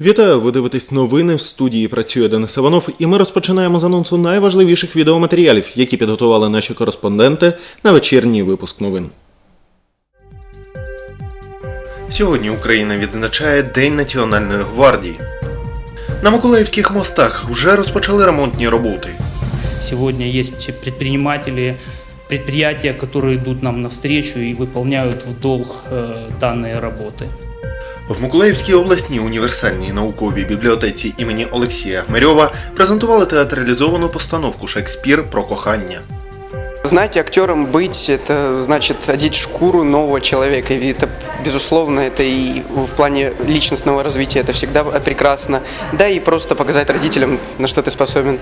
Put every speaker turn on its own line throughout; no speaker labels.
Вітаю! Ви дивитесь новини. В студії працює Денис Іванов, і ми розпочинаємо з анонсу найважливіших відеоматеріалів, які підготували наші кореспонденти на вечірній випуск новин. Сьогодні Україна відзначає День Національної гвардії. На Миколаївських мостах вже розпочали ремонтні роботи.
Сегодня есть предприниматели, предприятия, которые идут нам навстречу и выполняют в долг э, данные работы.
В Миколаївській обласній універсальній науковій бібліотеці імені Олексія Хмельова презентували театралізовану постановку Шекспір про кохання.
Знаете, актером быть – это значит одеть шкуру нового человека. И это, безусловно, это и в плане личностного развития это всегда прекрасно. Да и просто показать родителям, на что ты способен.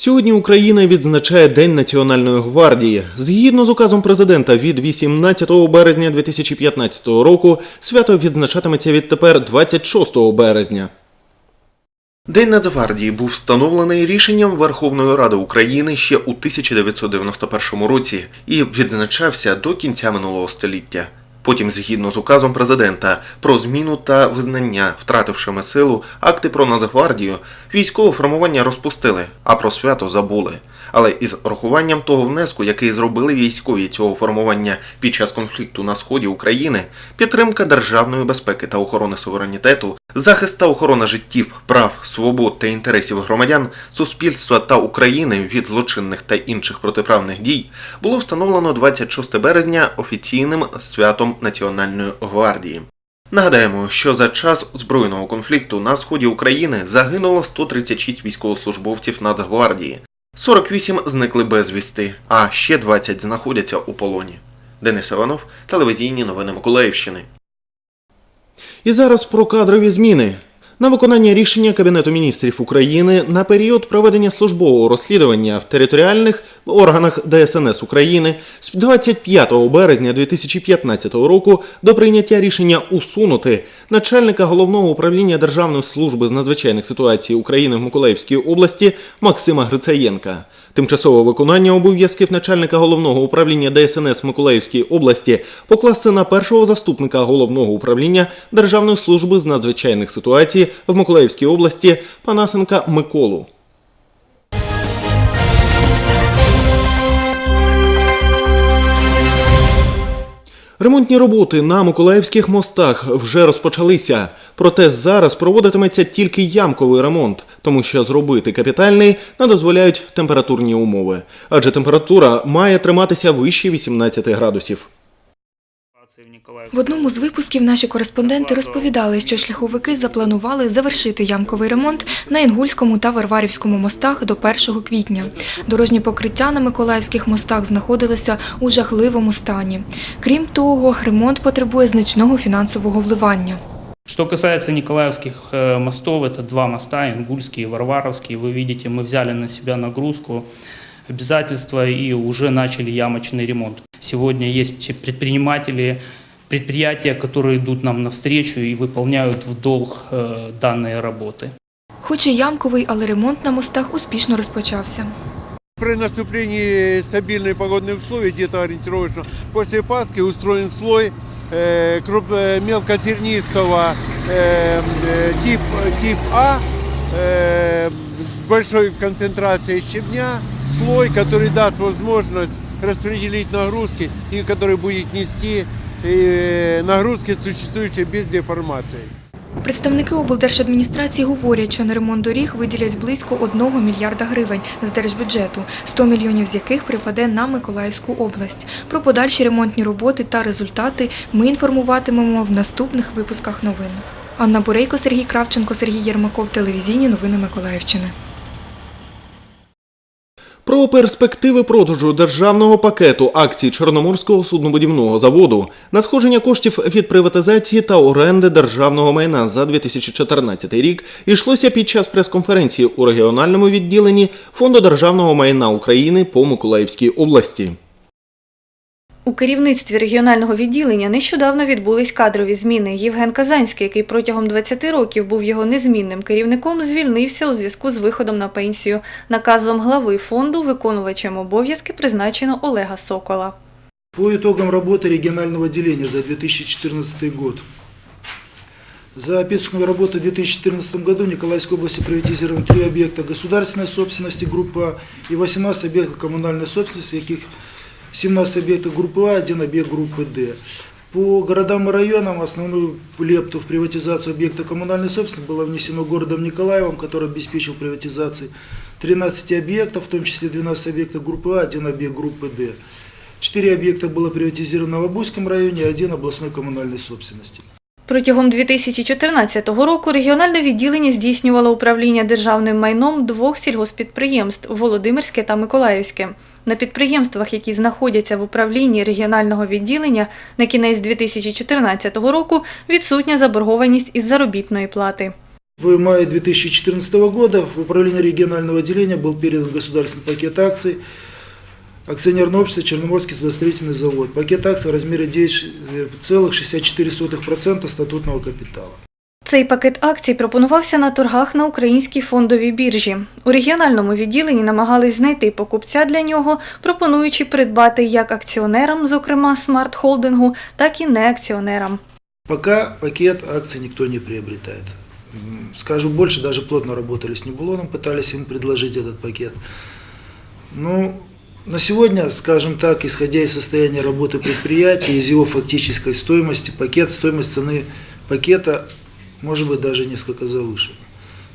Сьогодні Україна відзначає День Національної гвардії. Згідно з указом президента від 18 березня 2015 року, свято відзначатиметься відтепер 26 березня. День Нацгвардії був встановлений рішенням Верховної Ради України ще у 1991 році і відзначався до кінця минулого століття. Потім, згідно з указом президента про зміну та визнання втратившими силу акти про Нацгвардію, військове формування розпустили, а про свято забули. Але із рахуванням того внеску, який зробили військові цього формування під час конфлікту на сході України, підтримка державної безпеки та охорони суверенітету, захист та охорона життів, прав, свобод та інтересів громадян, суспільства та України від злочинних та інших протиправних дій, було встановлено 26 березня офіційним святом Національної гвардії. Нагадаємо, що за час збройного конфлікту на сході України загинуло 136 військовослужбовців Нацгвардії. 48 зникли безвісти, а ще 20 знаходяться у полоні. Денис Іванов, телевізійні новини Миколаївщини. І зараз про кадрові зміни. На виконання рішення Кабінету міністрів України на період проведення службового розслідування в територіальних органах ДСНС України з 25 березня 2015 року до прийняття рішення усунути начальника головного управління Державної служби з надзвичайних ситуацій України в Миколаївській області Максима Грицаєнка. Тимчасове виконання обов'язків начальника головного управління ДСНС Миколаївській області покласти на першого заступника головного управління Державної служби з надзвичайних ситуацій в Миколаївській області Панасенка Миколу. Ремонтні роботи на Миколаївських мостах вже розпочалися. Проте зараз проводитиметься тільки ямковий ремонт, тому що зробити капітальний не дозволяють температурні умови. Адже температура має триматися вище 18 градусів.
В одному з випусків наші кореспонденти розповідали, що шляховики запланували завершити ямковий ремонт на Інгульському та Варварівському мостах до 1 квітня. Дорожнє покриття на Миколаївських мостах знаходилося у жахливому стані. Крім того, ремонт потребує значного фінансового вливання.
Что касается Николаевских э, мостов, это два моста, Ингульский и Варваровский. Вы видите, мы взяли на себя нагрузку, обязательства и уже начали ямочный ремонт. Сегодня есть предприниматели, предприятия, которые идут нам навстречу и выполняют в долг э, данные работы.
Хоч і ямковий, але ремонт на мостах успішно розпочався.
При наступлении стабильных погодных условий, где-то ориентировочно после Пасхи, устроен слой э, круп- э, мелкозернистого э, э, тип, тип А э, с большой концентрацией щебня, слой, который даст возможность распределить нагрузки и который будет нести э, нагрузки, существующие без деформации.
Представники облдержадміністрації говорять, що на ремонт доріг виділять близько 1 мільярда гривень з держбюджету, 100 мільйонів з яких припаде на Миколаївську область. Про подальші ремонтні роботи та результати ми інформуватимемо в наступних випусках новин. Анна Бурейко, Сергій Кравченко, Сергій Єрмаков, телевізійні новини Миколаївщини.
Про перспективи продажу державного пакету акцій Чорноморського суднобудівного заводу, надходження коштів від приватизації та оренди державного майна за 2014 рік йшлося під час прес-конференції у регіональному відділенні Фонду державного майна України по Миколаївській області.
У керівництві регіонального відділення нещодавно відбулись кадрові зміни. Євген Казанський, який протягом 20 років був його незмінним керівником, звільнився у зв'язку з виходом на пенсію. Наказом глави фонду виконувачем обов'язки призначено Олега Сокола.
По итогам работы регионального отделения за 2014 год За описанную работу в 2014 году в Николаевской области приватизированы три объекта государственной собственности группы А и 18 объектов коммунальной собственности, яких 17 объектов группы А, один объект группы Д. По городам и районам основную лепту в приватизацию объекта коммунальной собственности было внесено городом Николаевым, который обеспечил приватизацией 13 объектов, в том числе 12 объектов группы А, один объект группы Д. Четыре объекта было приватизировано в Абузском районе, один областной коммунальной собственности.
Протягом 2014 року регіональне відділення здійснювало управління державним майном двох сільгоспідприємств Володимирське та Миколаївське. На підприємствах, які знаходяться в управлінні регіонального відділення, на кінець 2014 року відсутня заборгованість із заробітної плати.
В мае 2014 года в управление регионального отделения был передан государственный пакет акций акционерного общества Черноморский судостроительный завод. Пакет акций в размере 9,64% статутного капитала.
Цей пакет акцій пропонувався на торгах на українській фондовій біржі. У регіональному відділенні намагались знайти покупця для нього, пропонуючи придбати як акціонерам, зокрема Смарт Холдингу, так і неакціонерам.
Пока пакет акций никто не приобретает. М, Скажу больше, даже плотно работали с Небулоном, пытались им предложить этот пакет. Ну, на сегодня, скажем так, исходя из состояния работы предприятия, из его фактической стоимости, пакет, стоимость цены пакета может быть даже несколько завышена.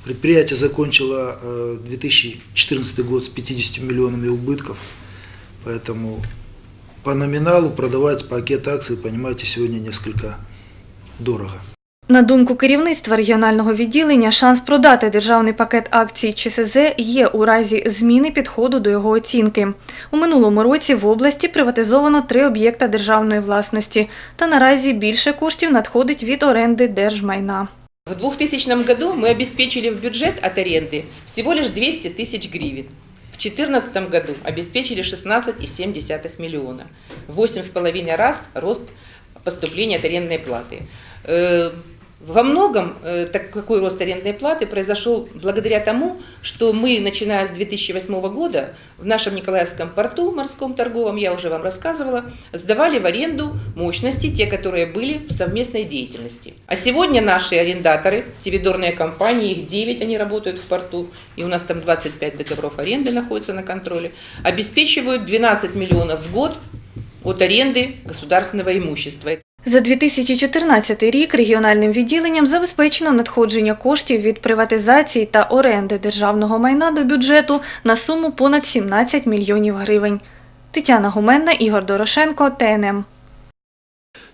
Предприятие закончило э, 2014 год с 50 миллионами убытков, поэтому по номиналу продавать пакет акций, понимаете, сегодня несколько дорого.
На думку керівництва регіонального відділення, шанс продати державний пакет акцій ЧСЗ є у разі зміни підходу до його оцінки. У минулому році в області приватизовано три об'єкта державної власності, та наразі більше коштів надходить від оренди держмайна.
В 2000 году мы обеспечили в бюджет от аренды всего лишь 200 тысяч гривен. В 2014 году обеспечили 16,7 миллиона. В 8,5 раз рост поступления от арендной платы. Во многом э, так- такой рост арендной платы произошел благодаря тому, что мы, начиная с 2008 года, в нашем Николаевском порту морском торговом, я уже вам рассказывала, сдавали в аренду мощности, те, которые были в совместной деятельности. А сегодня наши арендаторы, севидорные компании, их 9, они работают в порту, и у нас там 25 договоров аренды находятся на контроле, обеспечивают 12 миллионов в год от аренды государственного имущества.
За 2014 рік регіональним відділенням забезпечено надходження коштів від приватизації та оренди державного майна до бюджету на суму понад 17 мільйонів гривень. Тетяна Гуменна, Ігор Дорошенко, ТНМ.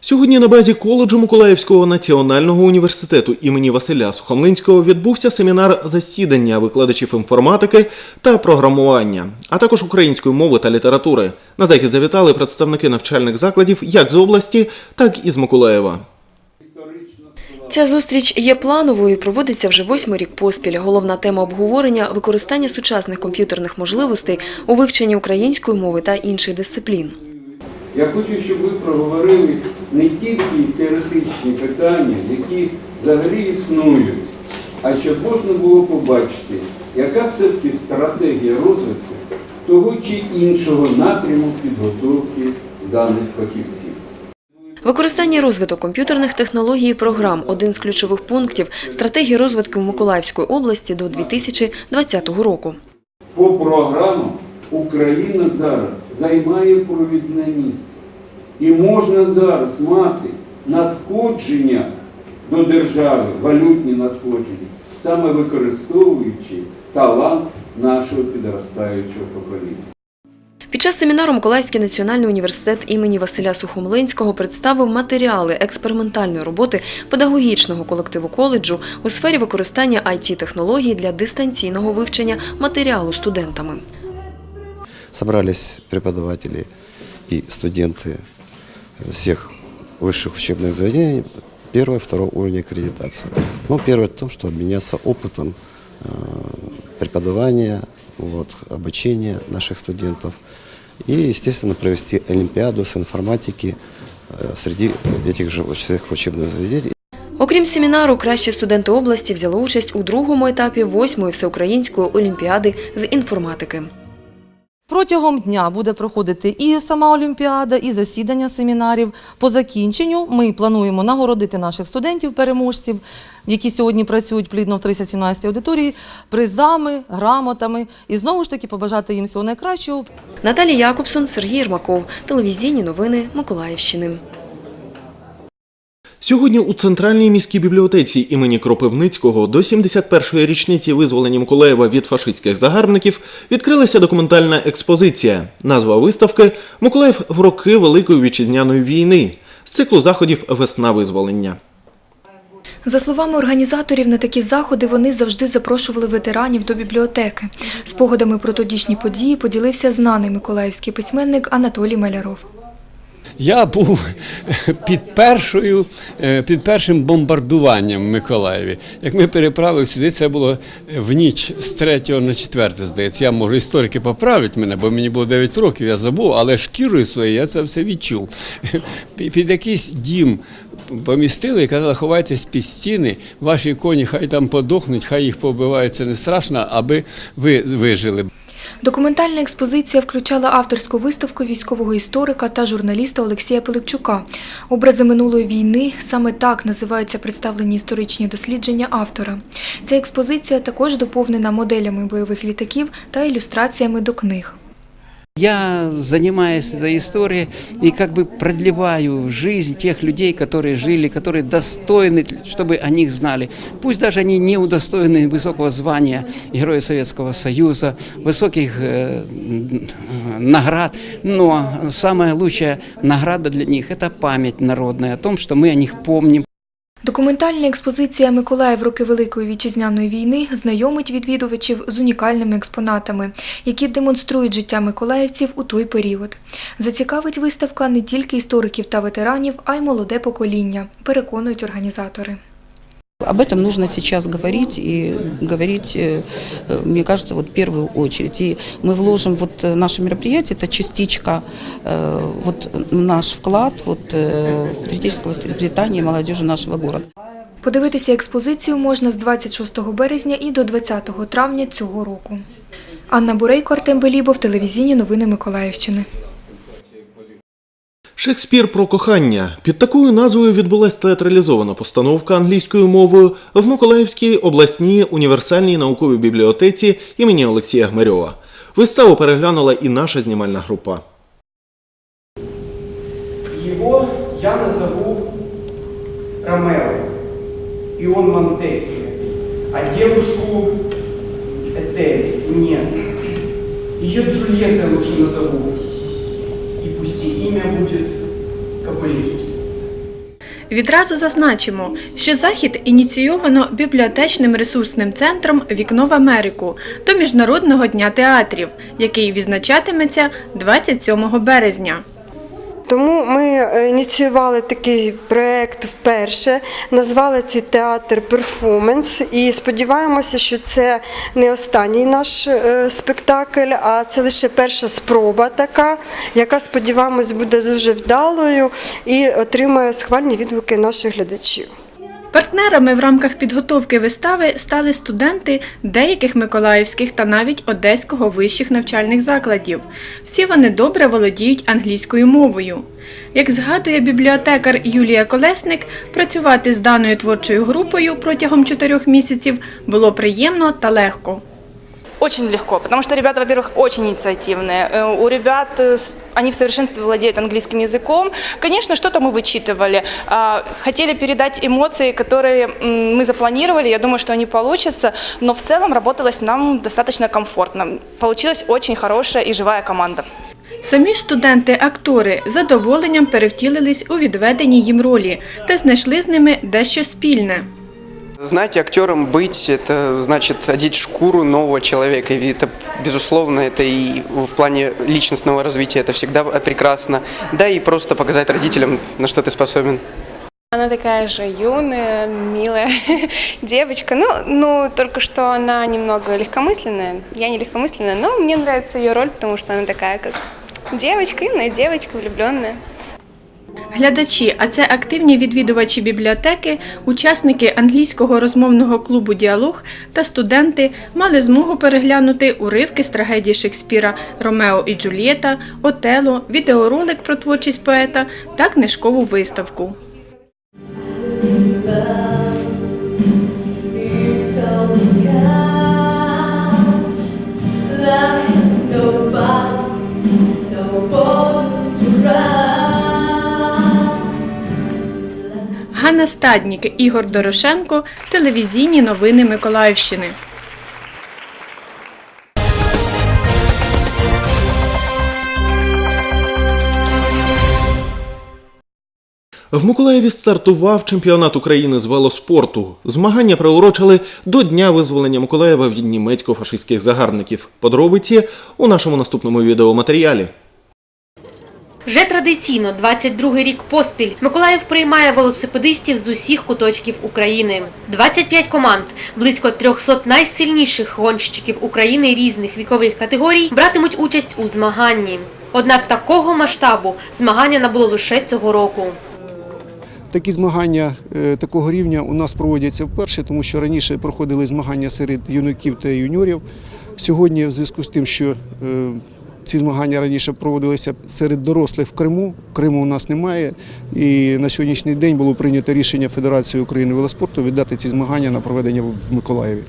Сьогодні на базі коледжу Миколаївського національного університету імені Василя Сухомлинського відбувся семінар засідання викладачів інформатики та програмування, а також української мови та літератури. На захід завітали представники навчальних закладів як з області, так і з Миколаєва.
Ця зустріч є плановою і проводиться вже восьмий рік поспіль. Головна тема обговорення – використання сучасних комп'ютерних можливостей у вивченні української мови та інших дисциплін.
Я хочу, щоб ви проговорили не тільки теоретичні питання, які взагалі існують, а щоб можна було побачити, яка все-таки стратегія розвитку того чи іншого напряму підготовки даних фахівців.
Використання розвиток комп'ютерних технологій і програм – один з ключових пунктів стратегії розвитку Миколаївської області до 2020 року.
По програмам Україна зараз займає провідне місце. І можна зараз мати надходження до держави, валютні надходження, саме використовуючи талант нашого підростаючого покоління.
Під час семінару Миколаївський національний університет імені Василя Сухомлинського представив матеріали експериментальної роботи педагогічного колективу коледжу у сфері використання IT-технологій для дистанційного вивчення матеріалу студентами
собрались преподаватели и студенты всех высших учебных заведений первого и второго уровня аккредитации. Ну, первое в том, что обменяться опытом э, преподавания, вот, обучения наших студентов и, естественно, провести олимпиаду с информатики э, среди этих же всех учебных заведений.
Окрім семінару, кращі студенти області взяли участь у другому етапі восьмої всеукраїнської олімпіади з інформатики.
Протягом дня буде проходити і сама олімпіада, і засідання семінарів. По закінченню ми плануємо нагородити наших студентів-переможців, які сьогодні працюють плідно в 317 аудиторії, призами, грамотами. І знову ж таки побажати їм всього найкращого.
Наталія Якобсон, Сергій Єрмаков. Телевізійні новини Миколаївщини.
Сьогодні у центральній міській бібліотеці імені Кропивницького до 71-ї річниці визволення Миколаєва від фашистських загарбників відкрилася документальна експозиція. Назва виставки Миколаїв в роки Великої вітчизняної війни з циклу заходів Весна визволення.
За словами організаторів, на такі заходи вони завжди запрошували ветеранів до бібліотеки. Спогадами про тодішні події поділився знаний миколаївський письменник Анатолій Маляров.
Я був під першою, е, під першим бомбардуванням в Миколаєві. Як ми переправили сюди, це було в ніч з 3 на 4, здається. Я можу історики поправити мене, бо мені було 9 років, я забув, але шкірою своєю я це все відчув. Під якийсь дім помістили і казали, ховайтесь під стіни, ваші коні хай там подохнуть, хай їх побивають, не страшно, аби ви вижили.
Документальна експозиція включала авторську виставку військового історика та журналіста Олексія Пилипчука. Образи минулої війни саме так називаються представлені історичні дослідження автора. Ця експозиція також доповнена моделями бойових літаків та ілюстраціями до книг.
Я занимаюсь этой историей и как бы продлеваю жизнь тех людей, которые жили, которые достойны, чтобы о них знали. Пусть даже они не удостоены высокого звания Героя Советского Союза, высоких э, наград, но самая лучшая награда для них – это память народная о том, что мы о них помним.
Документальна експозиція Миколаїв роки Великої вітчизняної війни знайомить відвідувачів з унікальними експонатами, які демонструють життя миколаївців у той період. Зацікавить виставка не тільки істориків та ветеранів, а й молоде покоління, переконують організатори.
Об этом нужно сейчас говорить и говорить, э, э, мне кажется, вот в первую очередь. И мы вложим вот э, наше мероприятие, это частичка, э, вот наш вклад вот, э, в патриотическое воспитание молодежи нашего города.
Подивитися експозицію можна з 26 березня і до 20 травня цього року. Анна Бурейко, Артем Белібов, телевізійні новини Миколаївщини.
Шекспір про кохання. Під такою назвою відбулася театралізована постановка англійською мовою в Миколаївській обласній універсальній науковій бібліотеці імені Олексія Гмарьова. Виставу переглянула і наша знімальна група.
Его я назову Ромео, и он Монтекки, а девушку Этель нет. Ее Джульеттой лучше назову, пусть буде имя.
Відразу зазначимо, що захід ініційовано бібліотечним ресурсним центром Вікно в Америку до Міжнародного дня театрів, який відзначатиметься 27 березня.
Тому ми е, ініціювали такий проєкт вперше, назвали цей театр перформанс і сподіваємося, що це не останній наш е, спектакль, а це лише перша спроба така, яка сподіваємось буде дуже вдалою і отримає схвальні відгуки наших глядачів.
Партнерами в рамках підготовки вистави стали студенти деяких миколаївських та навіть одеського вищих навчальних закладів. Всі вони добре володіють англійською мовою. Як згадує бібліотекар Юлія Колесник, працювати з даною творчою групою протягом чотирьох місяців було приємно та легко.
Очень легко, потому что ребята, во-первых, очень инициативные. Э, У ребят, э, с- они в совершенстве владеют английским языком. Конечно, что-то мы вычитывали. А, Хотели передать эмоции, которые м, мы запланировали. Я думаю, что они получатся. Но в целом работалось нам достаточно комфортно. Получилась очень хорошая и живая команда.
Самі ж студенти-актори з задоволенням перевтілились у відведені їм ролі та знайшли з ними дещо спільне.
Знать актером быть, это значит одеть шкуру нового человека. И это, безусловно, это и в плане личностного развития это всегда прекрасно. Да и просто показать родителям, на что ты способен.
Она такая же юная, милая девочка. Ну, ну, только что она немного легкомысленная. Я не легкомысленная, но мне нравится ее роль, потому что она такая, как девочка, юная девочка, влюбленная.
Глядачі, а це активні відвідувачі бібліотеки, учасники англійського розмовного клубу Діалог та студенти мали змогу переглянути уривки з трагедії Шекспіра Ромео і Джульєта, Отело, відеоролик про творчість поета та книжкову виставку. Ганна Стаднік, Ігор Дорошенко, телевізійні новини Миколаївщини.
В Миколаєві стартував чемпіонат України з велоспорту. Змагання приурочили до Дня визволення Миколаєва від німецько-фашистських загарбників. Подробиці у нашому наступному відеоматеріалі.
Вже традиційно 22-й рік поспіль Миколаїв приймає велосипедистів з усіх куточків України. 25 команд, близько 300 найсильніших гонщиків України різних вікових категорій братимуть участь у змаганні. Однак такого масштабу змагання набуло лише цього року.
Такі змагання е, такого рівня у нас проводяться вперше, тому що раніше проходили змагання серед юнаків та юніорів. Сьогодні, в зв'язку з тим, що е, ці змагання раніше проводилися серед дорослих в Криму, Криму у нас немає. І на сьогоднішній день було прийнято рішення Федерації України велоспорту віддати ці змагання на проведення в Миколаєві.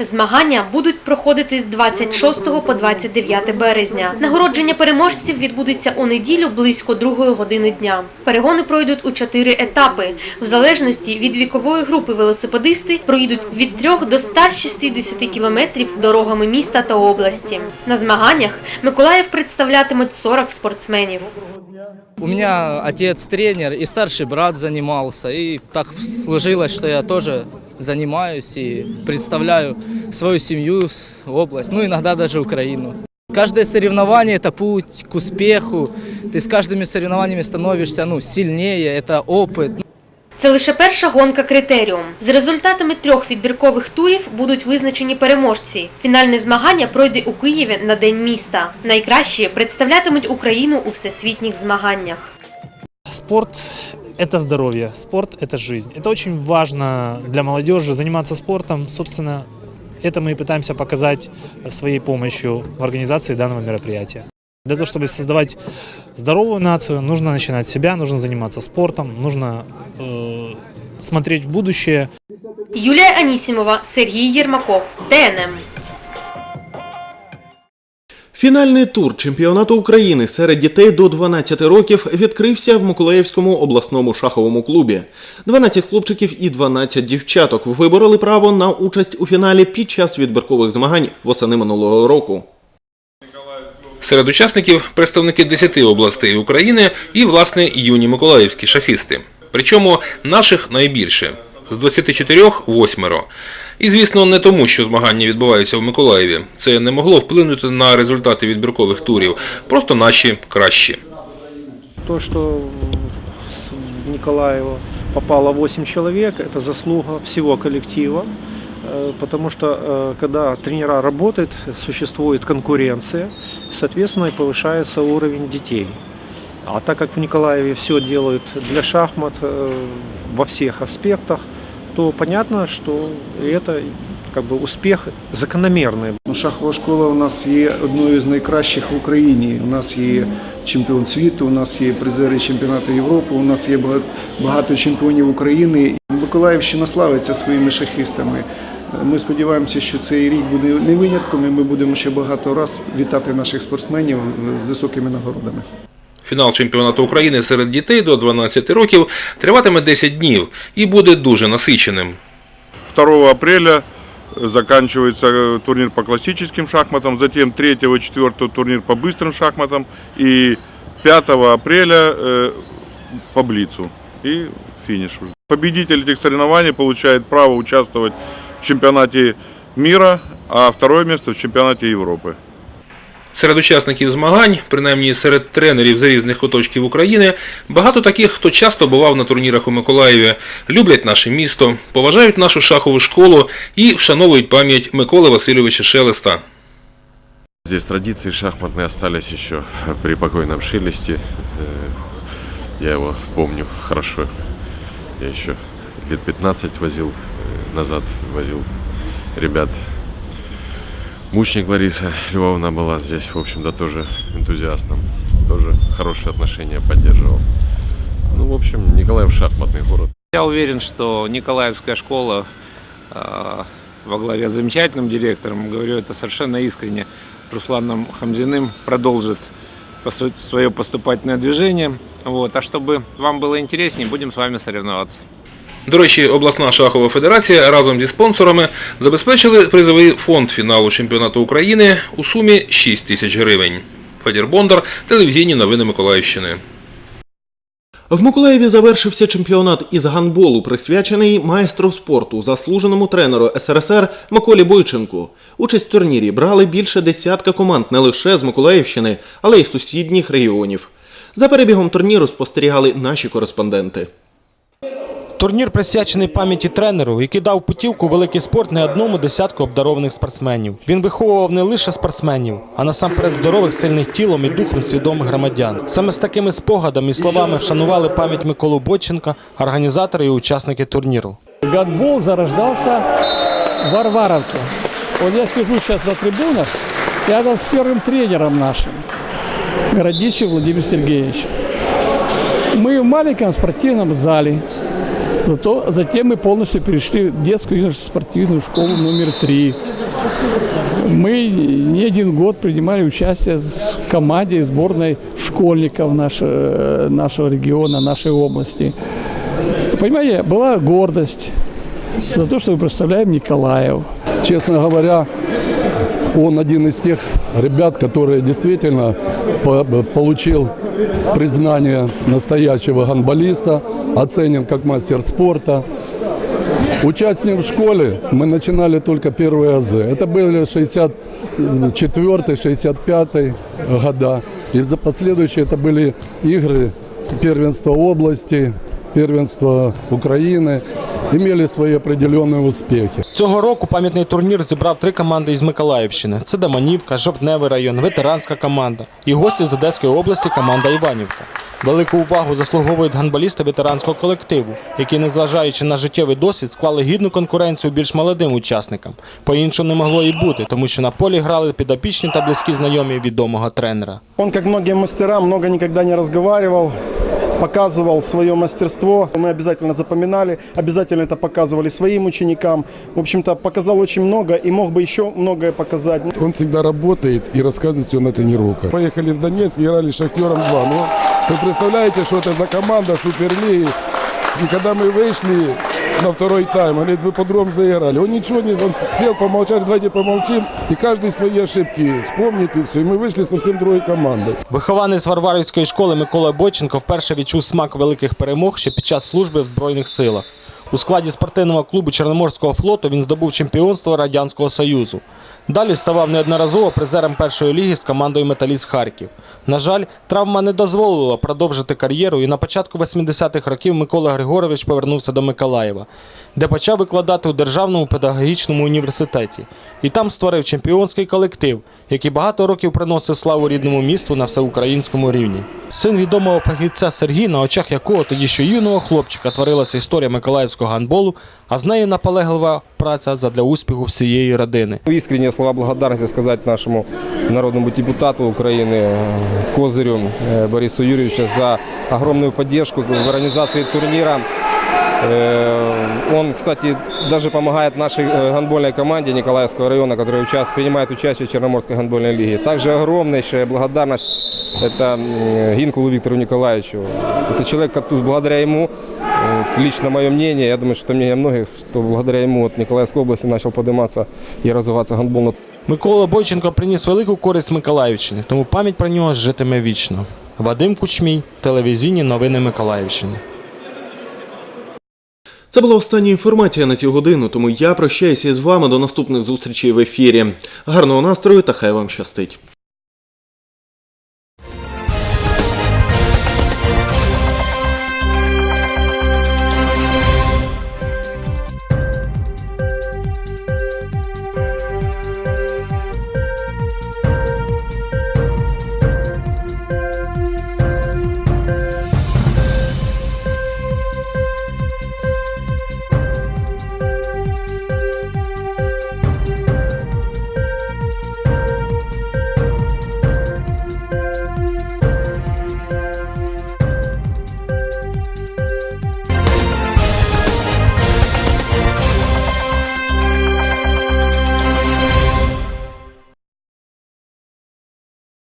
Змагання будуть проходити з 26 по 29 березня. Нагородження переможців відбудеться у неділю близько другої години дня. Перегони пройдуть у чотири етапи. В залежності від вікової групи велосипедисти проїдуть від 3 до 160 кілометрів дорогами міста та області. На змаганнях Миколаїв представлятимуть 40 спортсменів.
У меня отец тренер и старший брат занимался. И так сложилось, что я тоже занимаюсь и представляю свою семью, с- область, ну иногда даже Украину. Каждое соревнование – это путь к успеху. Ты с каждыми соревнованиями становишься ну, сильнее, это опыт.
Це лише перша гонка критеріум. За результатами трьох відбіркових турів будуть визначені переможці. Фінальне змагання пройде у Києві на День міста. Найкращі представлятимуть Україну у всесвітніх змаганнях.
Спорт – это здоровье, спорт – это жизнь. Это очень важно для молодежи заниматься спортом. Собственно, это мы и пытаемся показать своей помощью в организации данного мероприятия. Для того, чтобы создавать здоровую нацию, нужно начинать с себя, нужно заниматься спортом, нужно э, смотреть в будущее.
Юлія Анісімова, Сергій Єрмаков, ТНМ.
Фінальний тур чемпіонату України серед дітей до 12 років відкрився в Миколаївському обласному шаховому клубі. 12 хлопчиків і 12 дівчаток вибороли право на участь у фіналі під час відбіркових змагань восени минулого року.
Серед учасників представники 10 областей України і, власне, юні миколаївські шахісти. Причому наших найбільше з 24 – восьмеро. І, звісно, не тому, що змагання відбуваються в Миколаєві. Це не могло вплинути на результати відбіркових турів. Просто наші кращі.
То, что в Николаево попало 8 человек, это заслуга всего коллектива, э, потому что э, когда тренера работают, существует конкуренция, соответственно, и повышается уровень детей. А так как в Николаеве все делают для шахмат э, во всех аспектах, то понятно, что это как бы успех закономерный.
Ну, Шахова школа у нас є одною з найкращих в Україні. У нас є чемпіон світу, у нас є призери чемпіонату Європи, у нас є багато, багато чемпіонів України. Миколаївщина славиться своїми шахістами. Ми сподіваємося, що цей рік буде не винятком, і ми будемо ще багато раз вітати наших спортсменів з високими нагородами.
Фінал чемпіонату України серед дітей до 12 років триватиме 10 днів і буде дуже насиченим.
2 апреля заканчивается э, турнир по классическим шахматам, затем 3 и 4 турнир по быстрым шахматам и 5 апреля э, по блицу и финиш. уже. Победитель этих соревнований получает право участвовать в чемпионате мира, а второе место в чемпионате Европы.
Серед учасників змагань, принаймні серед тренерів з різних куточків України, багато таких, хто часто бував на турнірах у Миколаєві, люблять наше місто, поважають нашу шахову школу і вшановують пам'ять Миколи Васильовича Шелеста.
Здесь традиции шахматные остались еще при покойном Шелесте. Э,
Я его помню хорошо. Я еще лет 15 возил э, назад, возил ребят. Мучник Лариса Львовна была здесь, в общем-то, тоже энтузиастом. Тоже хорошие отношения поддерживал. Ну, в общем, Николаев шахматный город.
Я уверен, что Николаевская школа э, во главе с замечательным директором, говорю это совершенно искренне, Русланом Хамзиным продолжит свое поступательное движение. Вот. А чтобы вам было интереснее, будем с вами соревноваться.
До речі, обласна шахова федерація разом зі спонсорами забезпечили призовий фонд фіналу чемпіонату України у сумі 6 тисяч гривень. Федір Бондар, телевізійні новини Миколаївщини.
В Миколаєві завершився чемпіонат із гандболу, присвячений майстру спорту, заслуженому тренеру СРСР Миколі Бойченку. Участь в турнірі брали більше десятка команд не лише з Миколаївщини, але й сусідніх регіонів. За перебігом турніру спостерігали наші кореспонденти.
Турнір присвячений пам'яті тренеру, який дав путівку великий спорт не одному десятку обдарованих спортсменів. Він виховував не лише спортсменів, а насамперед здорових, сильних тілом і духом свідомих громадян. Саме з такими спогадами і словами вшанували пам'ять Миколу Боченка, організатори і учасники турніру.
Гандбол зарождался в Варваровке. Вот я сижу сейчас на трибунах рядом с первым тренером нашим, Городищев Владимир Сергеевич. Мы в маленьком спортивном зале, зато затем мы полностью перешли в детскую юношескую спортивную школу номер три. Мы не один год принимали участие в команде и сборной школьников наш- э, нашего региона, нашей области. Понимаете, была гордость за то, что мы представляем Николаев.
Честно говоря, он один из тех ребят, который действительно по- получил признание настоящего гандболиста, оценен как мастер спорта. Участник в школе мы начинали только первые азы. Это были 64-65 года. И за последующие это были игры с первенства области, первенства Украины. Имели свои определенные успехи.
Цього року пам'ятний турнір зібрав три команди із Миколаївщини: це Деманівка, Жовтневий район, ветеранська команда і гості з Одеської області команда Іванівка. Велику увагу заслуговують гандболісти ветеранського колективу, які, незважаючи на життєвий досвід, склали гідну конкуренцію більш молодим учасникам. По-іншому не могло і бути, тому що на полі грали підопічні та близькі знайомі відомого тренера.
Он, как многие мастера, много никогда не разговаривал, показывал свое мастерство. Мы обязательно запоминали, обязательно это показывали своим ученикам. В общем-то, показал очень много и мог бы еще многое показать.
Он всегда работает и рассказывает все на тренировках. Поехали в Донецк, играли с Шахтером 2. Ну, вы представляете, что это за команда Суперлиги? И когда мы вышли на второй тайм, они в ипподром заиграли. Он ничего не... Он сел, помолчал, говорит, давайте помолчим. И каждый свои ошибки вспомнит, и все. И мы вышли совсем другой командой.
Вихованець Варварівської школи Микола Бойченко вперше відчув смак великих перемог ще під час служби в Збройних силах. У складі спортивного клубу Чорноморського флоту він здобув чемпіонство Радянського Союзу. Далі ставав неодноразово призером першої ліги з командою Металіст Харків. На жаль, травма не дозволила продовжити кар'єру, і на початку 80-х років Микола Григорович повернувся до Миколаєва, де почав викладати у Державному педагогічному університеті. І там створив чемпіонський колектив, який багато років приносив славу рідному місту на всеукраїнському рівні. Син відомого фахівця Сергій, на очах якого тоді ще юного хлопчика творилася історія миколаївського гандболу, а з нею наполеглива праця задля успіху всієї родини.
Искренние слова благодарности сказать нашему народному депутату Украины э, Козырю э, Борису Юрьевичу за огромную поддержку в организации турнира. Э, Он, кстати, даже помогает нашей э, гандбольной команде Николаевского района, которая участвует, принимает участие в Черноморской гандбольной лиге. Также огромнейшая благодарность это м, Гинкулу Виктору Николаевичу. Это человек, который благодаря ему, вот, лично мое мнение, я думаю, что это мнение многих, что благодаря ему вот, Николаевской области начал подниматься и развиваться гандбол.
Микола Бойченко приніс велику користь Миколаївщині, тому пам'ять про нього житиме вічно. Вадим Кучмій, телевізійні новини Миколаївщини.
Це була остання інформація на цю годину, тому я прощаюся з вами до наступних зустрічей в ефірі. Гарного настрою та хай вам щастить.